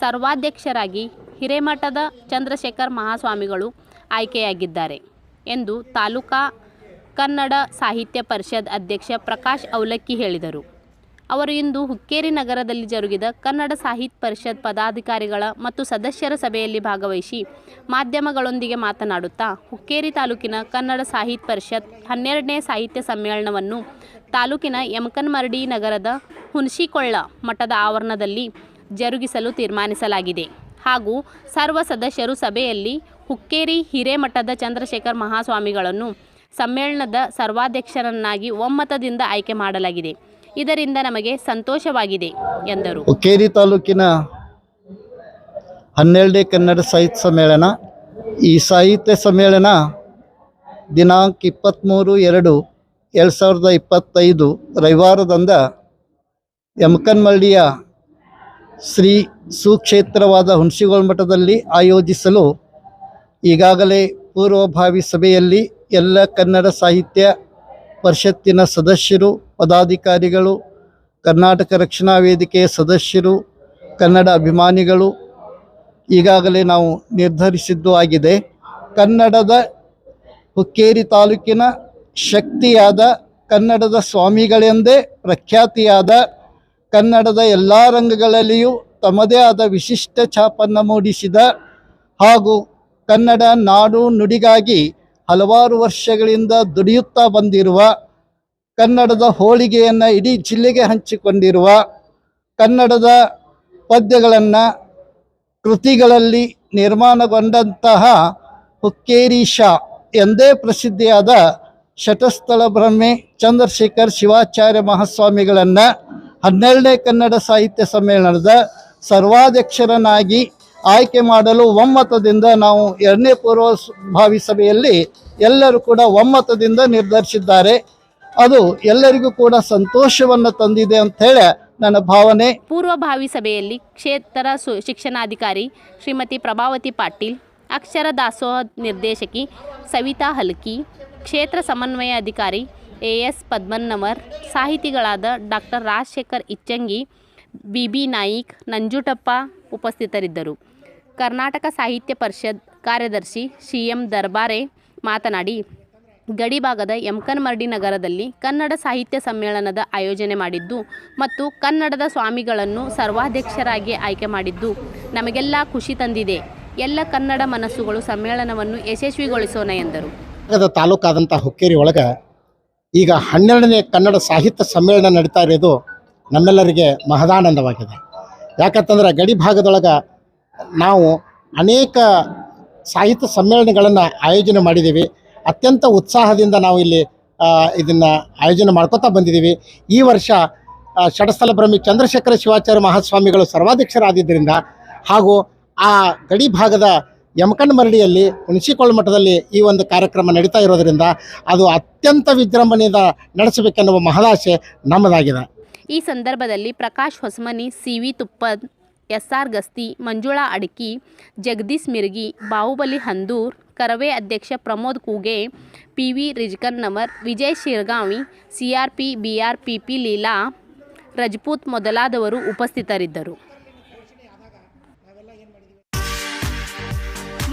ಸರ್ವಾಧ್ಯಕ್ಷರಾಗಿ ಹಿರೇಮಠದ ಚಂದ್ರಶೇಖರ್ ಮಹಾಸ್ವಾಮಿಗಳು ಆಯ್ಕೆಯಾಗಿದ್ದಾರೆ ಎಂದು ತಾಲೂಕಾ ಕನ್ನಡ ಸಾಹಿತ್ಯ ಪರಿಷತ್ ಅಧ್ಯಕ್ಷ ಪ್ರಕಾಶ್ ಅವಲಕ್ಕಿ ಹೇಳಿದರು. ಅವರು ಇಂದು ಹುಕ್ಕೇರಿ ನಗರದಲ್ಲಿ ಜರುಗಿದ ಕನ್ನಡ ಸಾಹಿತ್ಯ ಪರಿಷತ್ ಪದಾಧಿಕಾರಿಗಳ ಮತ್ತು ಸದಸ್ಯರ ಸಭೆಯಲ್ಲಿ ಭಾಗವಹಿಸಿ ಮಾಧ್ಯಮಗಳೊಂದಿಗೆ ಮಾತನಾಡುತ್ತಾ ಹುಕ್ಕೇರಿ ತಾಲೂಕಿನ ಕನ್ನಡ ಸಾಹಿತ್ಯ ಪರಿಷತ್ ಹನ್ನೆರಡನೇ ಸಾಹಿತ್ಯ ಸಮ್ಮೇಳನವನ್ನು ತಾಲೂಕಿನ ಯಮಕನ್ಮರಡಿ ನಗರದ ಹುಣಸಿಕೊಳ್ಳ ಮಠದ ಆವರಣದಲ್ಲಿ ಜರುಗಿಸಲು ತೀರ್ಮಾನಿಸಲಾಗಿದೆ. ಹಾಗೂ ಸರ್ವ ಸದಸ್ಯರು ಸಭೆಯಲ್ಲಿ ಹುಕ್ಕೇರಿ ಹಿರೇಮಠದ ಚಂದ್ರಶೇಖರ್ ಮಹಾಸ್ವಾಮಿಗಳನ್ನು ಸಮ್ಮೇಳನದ ಸರ್ವಾಧ್ಯಕ್ಷರನ್ನಾಗಿ ಒಮ್ಮತದಿಂದ ಆಯ್ಕೆ ಮಾಡಲಾಗಿದೆ. ಇದರಿಂದ ನಮಗೆ ಸಂತೋಷವಾಗಿದೆ, ಎಂದರು. ಹುಕ್ಕೇರಿ ತಾಲೂಕಿನ ಹನ್ನೆರಡನೇ ಕನ್ನಡ ಸಾಹಿತ್ಯ ಸಮ್ಮೇಳನ. ಈ ಸಾಹಿತ್ಯ ಸಮ್ಮೇಳನ ದಿನಾಂಕ ಇಪ್ಪತ್ತ್ಮೂರು ಎರಡು ಎರಡು ಸಾವಿರದ ಇಪ್ಪತ್ತೈದು ರವಿವಾರದಂದ ಯಮಕನ್ಮಳ್ಳಿಯ ಶ್ರೀ ಸುಕ್ಷೇತ್ರವಾದ ಹುಣಸಿಗೋಳ ಮಠದಲ್ಲಿ ಆಯೋಜಿಸಲು ಈಗಾಗಲೇ ಪೂರ್ವಭಾವಿ ಸಭೆಯಲ್ಲಿ ಎಲ್ಲ ಕನ್ನಡ ಸಾಹಿತ್ಯ ಪರಿಷತ್ತಿನ ಸದಸ್ಯರು, ಪದಾಧಿಕಾರಿಗಳು, ಕರ್ನಾಟಕ ರಕ್ಷಣಾ ವೇದಿಕೆಯ ಸದಸ್ಯರು, ಕನ್ನಡ ಅಭಿಮಾನಿಗಳು ಈಗಾಗಲೇ ನಾವು ನಿರ್ಧರಿಸಿದ್ದು ಆಗಿದೆ. ಕನ್ನಡದ ಹುಕ್ಕೇರಿ ತಾಲೂಕಿನ ಶಕ್ತಿಯಾದ ಕನ್ನಡದ ಸ್ವಾಮಿಗಳೆಂದೇ ಪ್ರಖ್ಯಾತಿಯಾದ ಕನ್ನಡದ ಎಲ್ಲ ರಂಗಗಳಲ್ಲಿಯೂ ತಮ್ಮದೇ ಆದ ವಿಶಿಷ್ಟ ಛಾಪನ್ನು ಮೂಡಿಸಿದ ಹಾಗೂ ಕನ್ನಡ ನಾಡು ನುಡಿಗಾಗಿ ಹಲವಾರು ವರ್ಷಗಳಿಂದ ದುಡಿಯುತ್ತಾ ಬಂದಿರುವ, ಕನ್ನಡದ ಹೋಳಿಗೆಯನ್ನು ಇಡೀ ಜಿಲ್ಲೆಗೆ ಹಂಚಿಕೊಂಡಿರುವ, ಕನ್ನಡದ ಪದ್ಯಗಳನ್ನು ಕೃತಿಗಳಲ್ಲಿ ನಿರ್ಮಾಣಗೊಂಡಂತಹ ಹುಕ್ಕೇರೀಶ ಎಂದೇ ಪ್ರಸಿದ್ಧಿಯಾದ ಶಟಸ್ಥಳ ಬ್ರಹ್ಮೆ ಚಂದ್ರಶೇಖರ್ ಶಿವಾಚಾರ್ಯ ಮಹಾಸ್ವಾಮಿಗಳನ್ನು ಹನ್ನೆರಡನೇ ಕನ್ನಡ ಸಾಹಿತ್ಯ ಸಮ್ಮೇಳನದ ಸರ್ವಾಧ್ಯಕ್ಷರನ್ನಾಗಿ ಆಯ್ಕೆ ಮಾಡಲು ಒಮ್ಮತದಿಂದ ನಾವು ಎರಡನೇ ಪೂರ್ವಭಾವಿ ಸಭೆಯಲ್ಲಿ ಎಲ್ಲರೂ ಕೂಡ ಒಮ್ಮತದಿಂದ ನಿರ್ಧರಿಸಿದ್ದಾರೆ. ಅದು ಎಲ್ಲರಿಗೂ ಕೂಡ ಸಂತೋಷವನ್ನು ತಂದಿದೆ ಅಂತ ಹೇಳಿ ನನ್ನ ಭಾವನೆ. ಪೂರ್ವಭಾವಿ ಸಭೆಯಲ್ಲಿ ಕ್ಷೇತ್ರ ಶಿಕ್ಷಣಾಧಿಕಾರಿ ಶ್ರೀಮತಿ ಪ್ರಭಾವತಿ ಪಾಟೀಲ್, ಅಕ್ಷರ ದಾಸೋಹ ನಿರ್ದೇಶಕಿ ಸವಿತಾ ಹಲ್ಕಿ, ಕ್ಷೇತ್ರ ಸಮನ್ವಯ ಅಧಿಕಾರಿ A S Padmannavar ಸಾಹಿತಿಗಳಾದ doctor Rajashekhar Ichchangi B B Naik, Nanjutappa ಉಪಸ್ಥಿತರಿದ್ದರು. ಕರ್ನಾಟಕ ಸಾಹಿತ್ಯ ಪರಿಷತ್ ಕಾರ್ಯದರ್ಶಿ ಸಿ ಎಂ ದರ್ಬಾರೆ ಮಾತನಾಡಿ ಗಡಿಭಾಗದ ಯಮಕನ್ಮರ್ಡಿ ನಗರದಲ್ಲಿ ಕನ್ನಡ ಸಾಹಿತ್ಯ ಸಮ್ಮೇಳನದ ಆಯೋಜನೆ ಮಾಡಿದ್ದು ಮತ್ತು ಕನ್ನಡದ ಸ್ವಾಮಿಗಳನ್ನು ಸರ್ವಾಧ್ಯಕ್ಷರಾಗಿ ಆಯ್ಕೆ ಮಾಡಿದ್ದು ನಮಗೆಲ್ಲ ಖುಷಿ ತಂದಿದೆ. ಎಲ್ಲ ಕನ್ನಡ ಮನಸ್ಸುಗಳು ಸಮ್ಮೇಳನವನ್ನು ಯಶಸ್ವಿಗೊಳಿಸೋಣ ಎಂದರು. ತಾಲೂಕಾದಂಥ ಹುಕ್ಕೇರಿ ಒಳಗೆ ಈಗ ಹನ್ನೆರಡನೇ ಕನ್ನಡ ಸಾಹಿತ್ಯ ಸಮ್ಮೇಳನ ನಡೀತಾ ಇರೋದು ನಮ್ಮೆಲ್ಲರಿಗೆ ಮಹದಾನಂದವಾಗಿದೆ. ಯಾಕಂತಂದ್ರೆ ಗಡಿ ಭಾಗದೊಳಗೆ ನಾವು ಅನೇಕ ಸಾಹಿತ್ಯ ಸಮ್ಮೇಳನಗಳನ್ನು ಆಯೋಜನೆ ಮಾಡಿದ್ದೀವಿ ಅತ್ಯಂತ ಉತ್ಸಾಹದಿಂದ ನಾವು ಇಲ್ಲಿ ಇದನ್ನು ಆಯೋಜನೆ ಮಾಡ್ಕೋತಾ ಬಂದಿದ್ದೀವಿ ಈ ವರ್ಷ ಷಡಸ್ಥಲ ಬ್ರಹ್ಮಿ ಚಂದ್ರಶೇಖರ ಶಿವಾಚಾರ್ಯ ಮಹಾಸ್ವಾಮಿಗಳು ಸರ್ವಾಧ್ಯಕ್ಷರಾದಿದ್ದರಿಂದ ಹಾಗೂ ಆ ಗಡಿ ಭಾಗದ ಯಮಕನ್ ಮರಡಿಯಲ್ಲಿ ಹುಣಸಿಕೊಳ್ಳ ಮಠದಲ್ಲಿ ಈ ಒಂದು ಕಾರ್ಯಕ್ರಮ ನಡೀತಾ ಇರೋದರಿಂದ ಅದು ಅತ್ಯಂತ ವಿಜೃಂಭಣೆಯಿಂದ ನಡೆಸಬೇಕೆನ್ನುವ ಮಹದಾಶೆ ನಮ್ಮದಾಗಿದೆ. ಈ ಸಂದರ್ಭದಲ್ಲಿ Prakash Hosamani C V Tuppad S R Gasti, Manjula Adaki, Jagadish Mirgi, Bahubali Handur, Karave ಅಧ್ಯಕ್ಷ Pramod Kooge P V Rizkannavar Vijay Shirgavi C R P B R P P Leela, Rajput ಮೊದಲಾದವರು ಉಪಸ್ಥಿತರಿದ್ದರು.